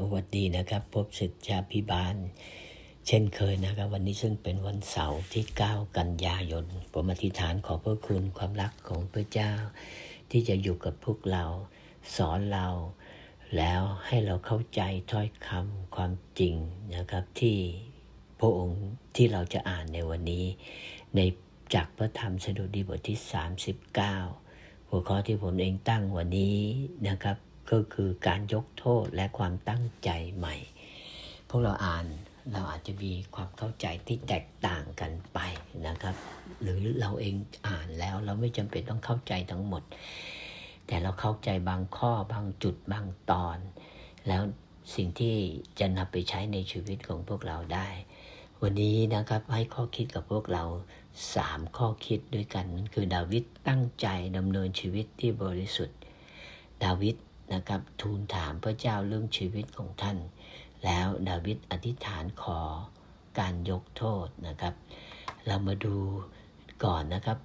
สวัสดีนะครับ พบสิทธาพิบาล เช่นเคยนะครับ วันนี้ซึ่งเป็นวันเสาร์ที่ 9 กันยายน ผมอธิษฐานขอพระคุณความรักของพระเจ้า ที่จะอยู่กับพวกเรา สอนเรา แล้วให้เราเข้าใจถ้อยคำความจริงนะครับ ที่พระองค์ที่เราจะอ่านในวันนี้ ในจากพระธรรมสดุดีบทที่ 39 หัวข้อที่ผมเองตั้งวันนี้นะครับ ก็คือการยกโทษและความตั้งใจใหม่ พวกเราอ่านเราอาจจะมีความเข้าใจที่แตกต่างกันไปนะครับ หรือเราเองอ่านแล้วเราไม่จำเป็นต้องเข้าใจทั้งหมด แต่เราเข้าใจบางข้อบางจุดบางตอน แล้วสิ่งที่จะนำไปใช้ในชีวิตของพวกเราได้ วันนี้นะครับให้ข้อคิดกับพวกเราสามข้อคิดด้วยกันนั่นคือดาวิดตั้งใจดำเนินชีวิตที่บริสุทธิ์ ดาวิด นะครับทูลถามพระเจ้าเรื่องชีวิตของท่าน แล้วดาวิดอธิษฐานขอการยกโทษนะครับ เรามาดูก่อนนะครับ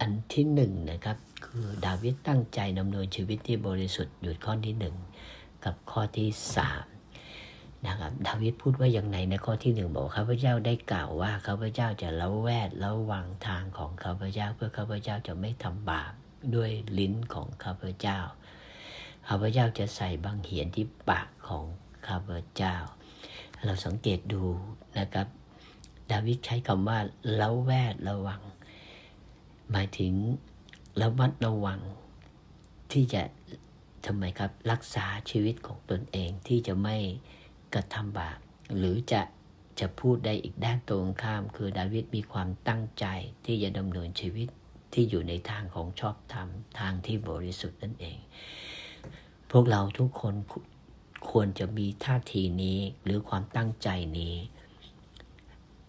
อันที่หนึ่งนะครับ คือดาวิดตั้งใจดำเนินชีวิตที่บริสุทธิ์อยู่ข้อที่หนึ่งกับข้อที่สามนะครับดาวิดพูดว่าอย่างไรในข้อที่หนึ่งบอกข้าพเจ้าได้กล่าวว่าข้าพเจ้าจะละแวดระวังทางของข้าพเจ้า เพื่อข้าพเจ้าจะไม่ทำบาปด้วยลิ้นของข้าพเจ้า ข้าพเจ้าจะใส่บางเหียนที่ปากของข้าพเจ้า เราสังเกตดูนะครับ ดาวิดใช้คำว่าละแวดระวัง หมายถึงระมัดระวัง ที่จะทำไมครับรักษาชีวิตของตนเองที่จะไม่กระทำบาปหรือจะจะพูดได้อีกด้านตรงข้าม คือดาวิดมีความตั้งใจที่จะดำเนินชีวิตที่อยู่ในทางของชอบธรรมทางที่บริสุทธิ์นั่นเอง พวกเราทุกคนควรจะมีท่าทีนี้หรือความตั้งใจนี้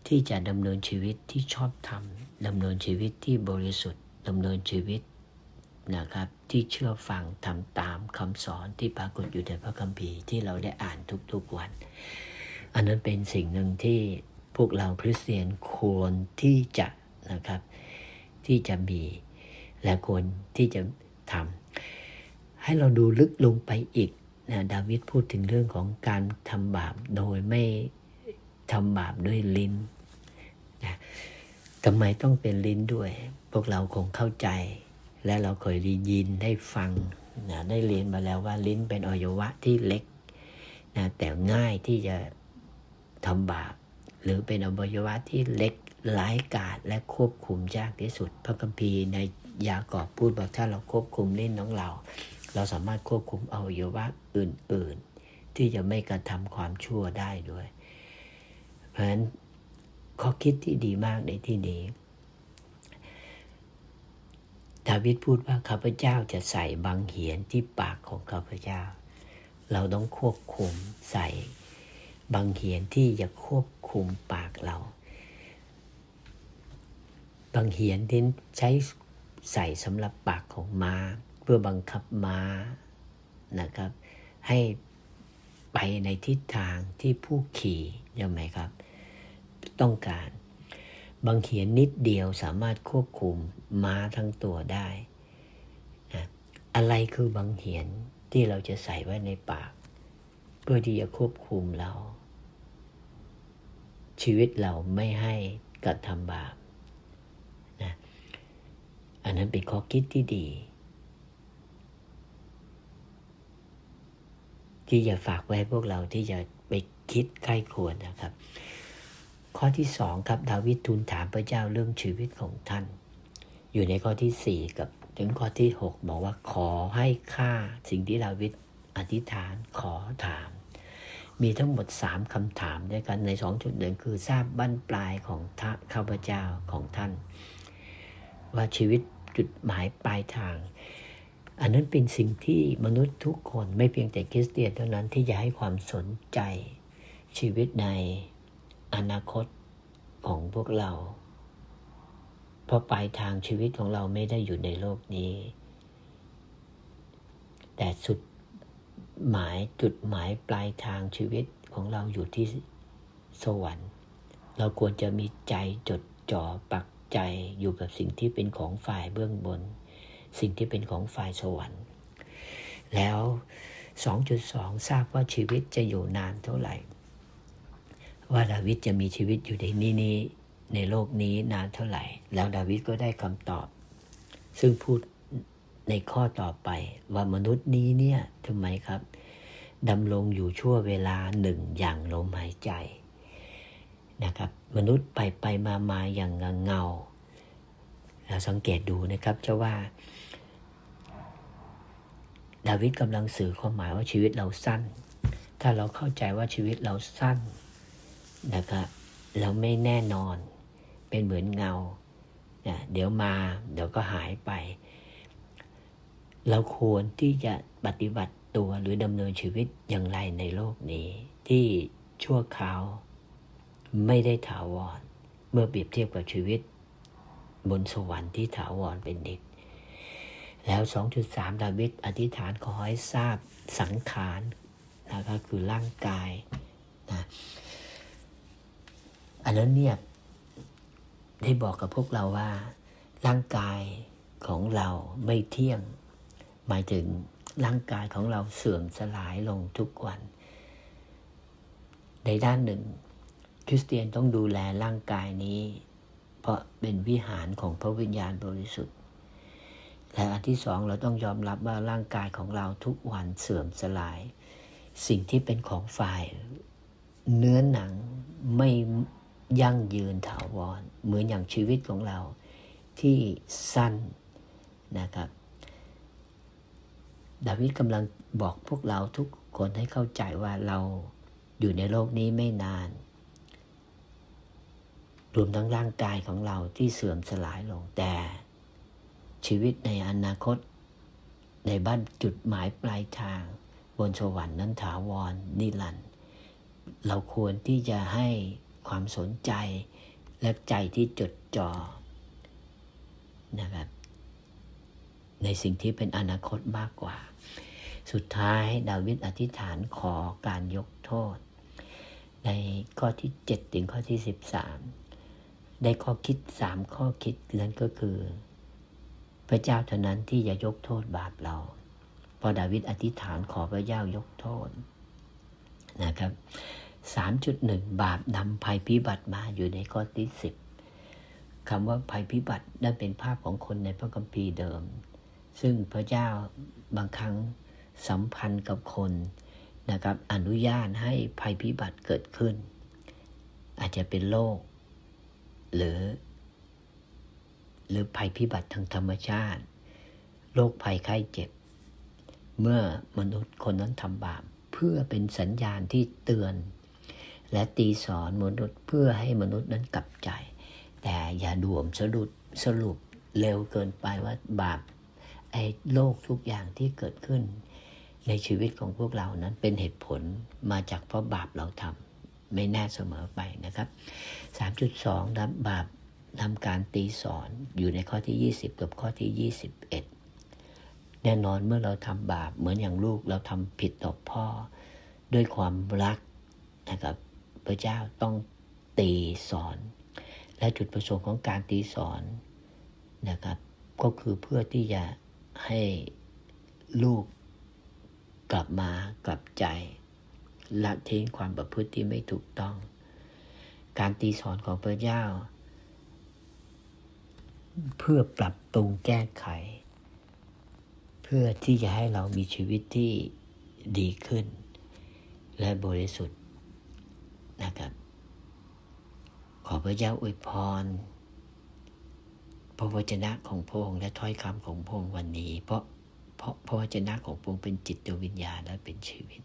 ที่จะดำเนินชีวิตที่ชอบธรรมดำเนินชีวิตที่บริสุทธิ์ดำเนินชีวิตนะครับที่เชื่อฟังทำตามคำสอนที่ปรากฏอยู่ในพระคัมภีร์ที่เราได้อ่านทุกๆวัน อันนั้นเป็นสิ่งหนึ่งที่พวกเราคริสเตียนควรที่จะนะครับที่จะมีและควรที่จะทำ ให้เราดูลึกลงไปอีกนะดาวิดพูดถึงเรื่องของการทำบาปโดยไม่ทำบาปด้วยลิ้นนะทำไมต้องเป็นลิ้นด้วย พวกเราคงเข้าใจ และเราเคยได้ยินได้ฟังนะได้เรียนมาแล้วว่าลิ้นเป็นอวัยวะที่เล็กนะแต่ง่ายที่จะทำบาปหรือเป็นอวัยวะที่เล็กร้ายกาจและควบคุมยากที่สุด พระคัมภีร์ในยากอบพูดบอกถ้าเราควบคุมลิ้นของเรา เราสามารถควบคุมอวัยวะอื่น ๆ ที่จะไม่กระทำความชั่วได้ด้วย เพราะฉะนั้นข้อคิดที่ดีมากในที่นี้ ดาวิดพูดว่าข้าพเจ้าจะใส่บางเหียนที่ปากของข้าพเจ้า เราต้องควบคุมใส่บางเหียนที่จะควบคุมปากเรา บางเหียนที่ใช้ใส่สำหรับปากของม้า เพื่อบังคับม้านะครับ ให้ไปในทิศทางที่ผู้ขี่ยังไงครับ ต้องการ บางเขียนนิดเดียวสามารถควบคุมม้าทั้งตัวได้นะอะไรคือบางเหียนที่เราจะใส่ไว้ในปาก เพื่อที่จะควบคุมเรา ชีวิตเราไม่ให้กระทำบาปนะอันนั้นเป็นข้อคิดที่ดี ที่จะฝากไว้พวกเราที่จะไปคิดใกล้ควรนะครับ ข้อที่สองครับดาวิดทูลถามพระเจ้าเรื่องชีวิตของท่าน อยู่ในข้อที่สี่กับถึงข้อที่หกบอกว่าขอให้ค่าสิ่งที่ดาวิดอธิษฐานขอถาม มีทั้งหมดสามคำถามด้วยกันในสองจุดหนึ่งคือทราบบั้นปลายของท่าข้าพเจ้าของท่าน ว่าชีวิตจุดหมายปลายทาง อันนั้นเป็นสิ่งที่มนุษย์ทุกคนไม่เพียงแต่คริสเตียนเท่านั้นที่จะให้ความสนใจชีวิตในอนาคตของพวกเรา เพราะปลายทางชีวิตของเราไม่ได้อยู่ในโลกนี้ แต่สุดหมายจุดหมายปลายทางชีวิตของเราอยู่ที่สวรรค์ เราควรจะมีใจจดจ่อปักใจอยู่กับสิ่งที่เป็นของฝ่ายเบื้องบน สิ่งที่เป็นของฝ่ายสวรรค์ แล้ว 2.2 ทราบว่าชีวิตจะอยู่นานเท่าไหร่ ว่าดาวิดจะมีชีวิตอยู่ในนี้นี้ในโลกนี้นานเท่าไหร่ แล้วดาวิดก็ได้คำตอบ ซึ่งพูดในข้อต่อไปว่ามนุษย์นี้เนี่ยทำไมครับดำรงอยู่ชั่วเวลาหนึ่งอย่างลมหายใจนะครับ มนุษย์ไปไปมามาอย่างเงาเงาเราสังเกตดูนะครับจ้าว่า ดาวิดกำลังสื่อความหมายว่าชีวิตเราสั้น ถ้าเราเข้าใจว่าชีวิตเราสั้นนะครับเราไม่แน่นอนเป็นเหมือนเงาเนี่ยเดี๋ยวมาเดี๋ยวก็หายไป เราควรที่จะปฏิบัติตัวหรือดำเนินชีวิตอย่างไรในโลกนี้ ที่ชั่วคราวไม่ได้ถาวร เมื่อเปรียบเทียบกับชีวิต บนสวรรค์ที่ถาวรเป็นนิจ แล้ว 2.3 ดาวิดอธิษฐานขอให้ทราบสังขารนะครับคือร่างกายนะอันนั้นเนี่ยได้บอกกับพวกเราว่า ร่างกายของเราไม่เที่ยง หมายถึงร่างกายของเราเสื่อมสลายลงทุกวัน ในด้านหนึ่ง คริสเตียนต้องดูแลร่างกายนี้ เพราะเป็นวิหารของพระวิญญาณบริสุทธิ์ และอันที่สองเราต้องยอมรับว่าร่างกายของเราทุกวันเสื่อมสลาย สิ่งที่เป็นของฝ่าย เนื้อหนังไม่ยั่งยืนถาวร เหมือนอย่างชีวิตของเราที่สั้นนะครับ ดาวิดกำลังบอกพวกเราทุกคนให้เข้าใจว่าเราอยู่ในโลกนี้ไม่นาน รวมทั้งร่างกายของเราที่เสื่อมสลายลงแต่ ชีวิตในอนาคต ในบ้านจุดหมายปลายทาง บนสวรรค์นั้นถาวรนิรันดร์เราควรที่จะให้ความสนใจและใจที่จดจ่อนะครับในสิ่งที่เป็นอนาคตมากกว่า สุดท้ายดาวิดอธิษฐานขอการยกโทษ ในข้อที่ 7 ถึงข้อที่ 13 ได้ข้อคิดสามข้อคิด นั้นก็คือ พระเจ้าเท่านั้นที่จะยกโทษบาปเรา พอดาวิดอธิษฐานขอพระเจ้ายกโทษนะครับ 3.1 บาปนำภัยพิบัติมาอยู่ในข้อที่ 10คำว่าภัยพิบัตินั่นเป็นภาพของคนในพระคัมภีร์เดิม ซึ่งพระเจ้าบางครั้งสัมพันธ์กับคนนะครับ อนุญาตให้ภัยพิบัติเกิดขึ้น อาจจะเป็นโรคหรือ หรือภัยพิบัติทางธรรมชาติ โรคภัยไข้เจ็บ เมื่อมนุษย์คนนั้นทำบาปเพื่อเป็นสัญญาณที่เตือน และตีสอนมนุษย์เพื่อให้มนุษย์นั้นกลับใจ แต่อย่าด่วมสรุปสรุปเร็วเกินไปว่าบาปไอ้โลกทุกอย่างที่เกิดขึ้น ในชีวิตของพวกเรานั้นเป็นเหตุผลมาจากเพราะบาปเราทำไม่แน่เสมอไปนะครับ 3.2นะบาป ทำการตีสอนอยู่ในข้อที่ 20 กับข้อที่ 21 แน่นอนเมื่อเราทำบาปเหมือนอย่างลูกเราทำผิดต่อพ่อ ด้วยความรักนะครับพระเจ้าต้องตีสอน และจุดประสงค์ของการตีสอนนะครับก็คือเพื่อที่จะให้ลูกกลับมากลับใจละทิ้งความประพฤติที่ไม่ถูกต้อง การตีสอนของพระเจ้า เพื่อปรับปรุงแก้ไข เพื่อที่จะให้เรามีชีวิตที่ดีขึ้น และบริสุทธิ์นะครับ ขอพระเจ้าอวยพรพระวจนะของพระองค์และถ้อยคำของพระองค์วันนี้ เพราะเพราะพระวจนะของพระองค์เป็นจิตวิญญาณและเป็นชีวิต